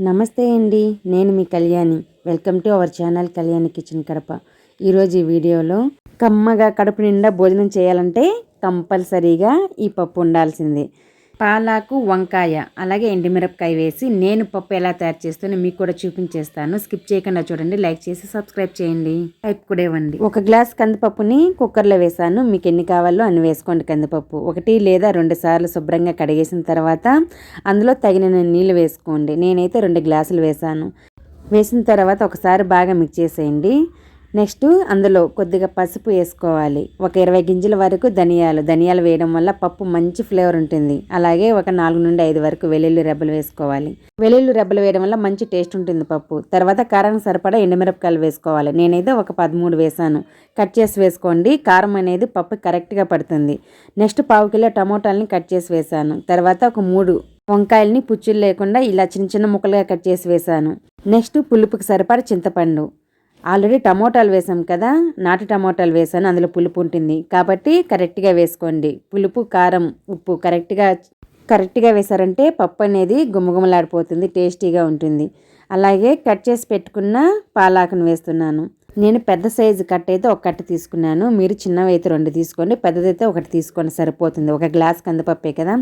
నమస్తే అండి నేను మీ Kalyani. Welcome to our channel Kalyani kitchen Kadapa. ఈరోజు ఈ వీడియోలో కమ్మగా కడుపు నిండా భోజనం చేయాలంటే కంపల్సరీగా ఈ పప్పు ఉండాల్సిందే. పాలాకు వంకాయ అలాగే ఎండిమిరపకాయ వేసి నేను పప్పు ఎలా తయారు చేస్తానో మీకు కూడా చూపించేస్తాను. స్కిప్ చేయకుండా చూడండి లైక్ చేసి సబ్స్క్రైబ్ చేయండి. టైప్ కూడా ఇవ్వండి. ఒక గ్లాస్ కందిపప్పుని కుక్కర్లో వేసాను. మీకు ఎన్ని కావాలో అన్ని వేసుకోండి కందిపప్పు. ఒకటి లేదా రెండు సార్లు శుభ్రంగా కడిగేసిన తర్వాత అందులో తగిన నీళ్ళు వేసుకోండి. నేనైతే రెండు గ్లాసులు వేసాను. వేసిన తర్వాత ఒకసారి బాగా మిక్స్ చేసేయండి. నెక్స్ట్ అందులో కొద్దిగా పసుపు వేసుకోవాలి. ఒక ఇరవై గింజల వరకు ధనియాలు. ధనియాలు వేయడం వల్ల పప్పు మంచి ఫ్లేవర్ ఉంటుంది. అలాగే ఒక నాలుగు నుండి ఐదు వరకు వెల్లుల్లి రెబ్బలు వేసుకోవాలి. వెల్లుల్లి రెబ్బలు వేయడం వల్ల మంచి టేస్ట్ ఉంటుంది పప్పు. తర్వాత కారం సరిపడా ఎండుమిరపకాయలు వేసుకోవాలి. నేనైతే ఒక పదమూడు వేసాను కట్ చేసి వేసుకోండి. కారం అనేది పప్పు కరెక్ట్గా పడుతుంది. నెక్స్ట్ పావు కిలో టమోటాలని కట్ చేసి వేసాను తర్వాత ఒక మూడు వంకాయల్ని పుచ్చులు లేకుండా ఇలా చిన్న చిన్న ముక్కలుగా కట్ చేసి వేసాను నెక్స్ట్ పులుపుకి సరిపడా చింతపండు. ఆల్రెడీ టమోటాలు వేసాం కదా నాటు టమోటాలు వేసాను అందులో పులుపు ఉంటుంది. కాబట్టి కరెక్ట్గా వేసుకోండి. పులుపు కారం ఉప్పు కరెక్ట్గా కరెక్ట్గా వేసారంటే పప్పు అనేది గుమగుమలాడిపోతుంది టేస్టీగా ఉంటుంది. అలాగే కట్ చేసి పెట్టుకున్న పాలాకును వేస్తున్నాను. నేను పెద్ద సైజు కట్ అయితే ఒక కట్ట తీసుకున్నాను. మీరు చిన్నవి అయితే రెండు తీసుకోండి. పెద్దదైతే ఒకటి తీసుకోండి సరిపోతుంది. ఒక గ్లాస్ కందిపప్పే కదా.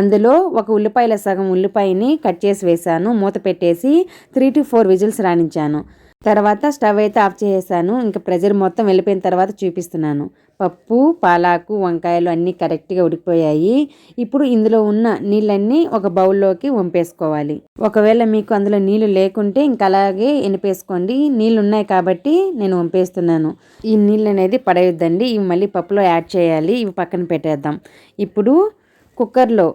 అందులో ఒక ఉల్లిపాయల సగం ఉల్లిపాయని కట్ చేసి వేసాను మూత పెట్టేసి త్రీ టు ఫోర్ విజిల్స్ రాణించాను. తర్వాత స్టవ్ అయితే ఆఫ్ చేసేసాను. ఇంకా ప్రెజర్ మొత్తం వెళ్ళిపోయిన తర్వాత చూపిస్తున్నాను. పప్పు పాలాకు వంకాయలు అన్నీ కరెక్ట్గా ఉడికిపోయాయి. ఇప్పుడు ఇందులో ఉన్న నీళ్ళన్నీ ఒక బౌల్లోకి వంపేసుకోవాలి. ఒకవేళ మీకు అందులో నీళ్ళు లేకుంటే ఇంకా అలాగే ఎనిపేసుకోండి నీళ్ళు ఉన్నాయి కాబట్టి నేను వంపేస్తున్నాను. ఈ నీళ్ళు అనేది పడేయొద్దండి. ఇవి మళ్ళీ పప్పులో యాడ్ చేయాలి. ఇవి పక్కన పెట్టేద్దాం. ఇప్పుడు కుక్కర్లో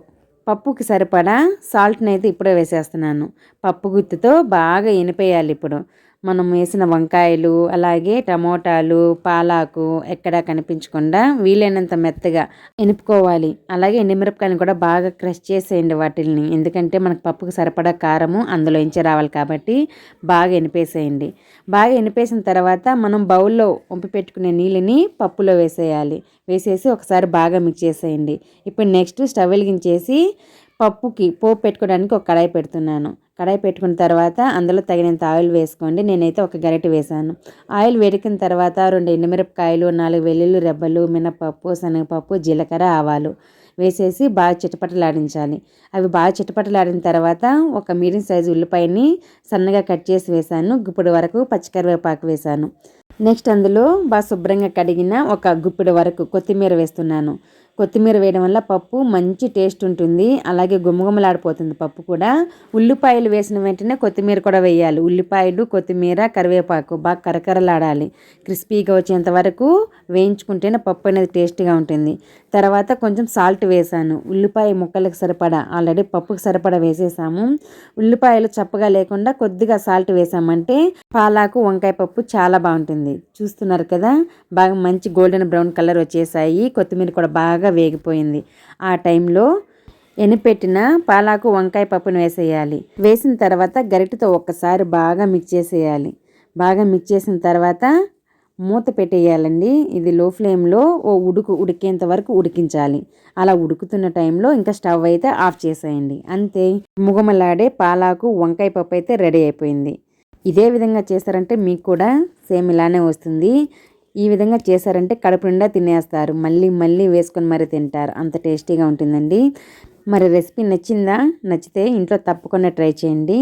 పప్పుకి సరిపడా సాల్ట్ని అయితే ఇప్పుడే వేసేస్తున్నాను. పప్పు గుత్తితో బాగా ఎనిపేయాలి ఇప్పుడు. మనం వేసిన వంకాయలు అలాగే టమోటాలు పాలాకు ఎక్కడా కనిపించకుండా వీలైనంత మెత్తగా ఎనుపుకోవాలి. అలాగే ఎండుమిరపకాయలు కూడా బాగా క్రష్ చేసేయండి వాటిని ఎందుకంటే మనకు పప్పుకు సరిపడా కారము అందులో ఇంచి రావాలి కాబట్టి బాగా ఎనిపేసేయండి. బాగా ఎనిపేసిన తర్వాత మనం బౌల్లో వంపి పెట్టుకునే నీళ్ళని పప్పులో వేసేయాలి. వేసేసి ఒకసారి బాగా మిక్స్ చేసేయండి. ఇప్పుడు నెక్స్ట్ స్టవ్ వెలిగించేసి పప్పుకి పోపు పెట్టుకోవడానికి ఒక కడాయి పెడుతున్నాను. కడాయి పెట్టుకున్న తర్వాత అందులో తగినంత ఆయిల్ వేసుకోండి. నేనైతే ఒక గరిటె వేసాను. ఆయిల్ వేడికిన తర్వాత రెండు ఎండుమిరపకాయలు నాలుగు వెల్లుల్లి రెబ్బలు మినపప్పు శనగపప్పు జీలకర్ర ఆవాలు వేసేసి బాగా చిటపటలాడించాలి. అవి బాగా చిటపటలాడిన తర్వాత ఒక మీడియం సైజు ఉల్లిపాయని సన్నగా కట్ చేసి వేసాను. గుప్పుడు వరకు పచ్చికరివేపాకు వేసాను. నెక్స్ట్ అందులో బాగా శుభ్రంగా కడిగిన ఒక గుప్పిడి వరకు కొత్తిమీర వేస్తున్నాను. కొత్తిమీర వేయడం వల్ల పప్పు మంచి టేస్ట్ ఉంటుంది. అలాగే గుమగుమలాడిపోతుంది పప్పు కూడా. ఉల్లిపాయలు వేసిన వెంటనే కొత్తిమీర కూడా వేయాలి. ఉల్లిపాయలు కొత్తిమీర కరివేపాకు బాగా కరకరలాడాలి. క్రిస్పీగా వచ్చేంత వరకు వేయించుకుంటేనే పప్పు అనేది టేస్ట్గా ఉంటుంది. తర్వాత కొంచెం సాల్ట్ వేసాను. ఉల్లిపాయ ముక్కలకు సరిపడా ఆల్రెడీ పప్పుకి సరిపడా వేసేసాము. ఉల్లిపాయలు చప్పగా లేకుండా కొద్దిగా సాల్ట్ వేసామంటే పాలాకు వంకాయ పప్పు చాలా బాగుంటుంది. చూస్తున్నారు కదా? బాగా మంచి గోల్డెన్ బ్రౌన్ కలర్ వచ్చేసాయి. కొత్తిమీర కూడా బాగా బాగా వేగిపోయింది. ఆ టైంలో ఎనిపెట్టిన పాలాకు వంకాయ పప్పును వేసేయాలి. వేసిన తర్వాత గరిటెతో ఒక్కసారి బాగా మిక్స్ చేసేయాలి. బాగా మిక్స్ చేసిన తర్వాత మూత పెట్టేయాలండి. ఇది లో ఫ్లేమ్లో ఓ ఉడుకు ఉడికేంత వరకు ఉడికించాలి. అలా ఉడుకుతున్న టైంలో ఇంకా స్టవ్ అయితే ఆఫ్ చేసేయండి. అంతే ముగమలాడే పాలాకు వంకాయ పప్పు అయితే రెడీ అయిపోయింది. ఇదే విధంగా చేస్తారంటే మీకు కూడా సేమ్ ఇలానే వస్తుంది. ఈ విధంగా చేశారంటే కడుపు నిండా తినేస్తారు. మళ్ళీ మళ్ళీ వేసుకొని మరీ తింటారు. అంత టేస్టీగా ఉంటుందండి. మరి రెసిపీ నచ్చిందా? నచ్చితే ఇంట్లో తప్పకుండా ట్రై చేయండి.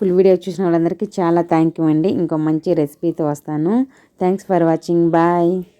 ఫుల్ వీడియో చూసిన వాళ్ళందరికీ చాలా థ్యాంక్ యూ అండి. ఇంకో మంచి రెసిపీతో వస్తాను. Thanks for watching. బాయ్.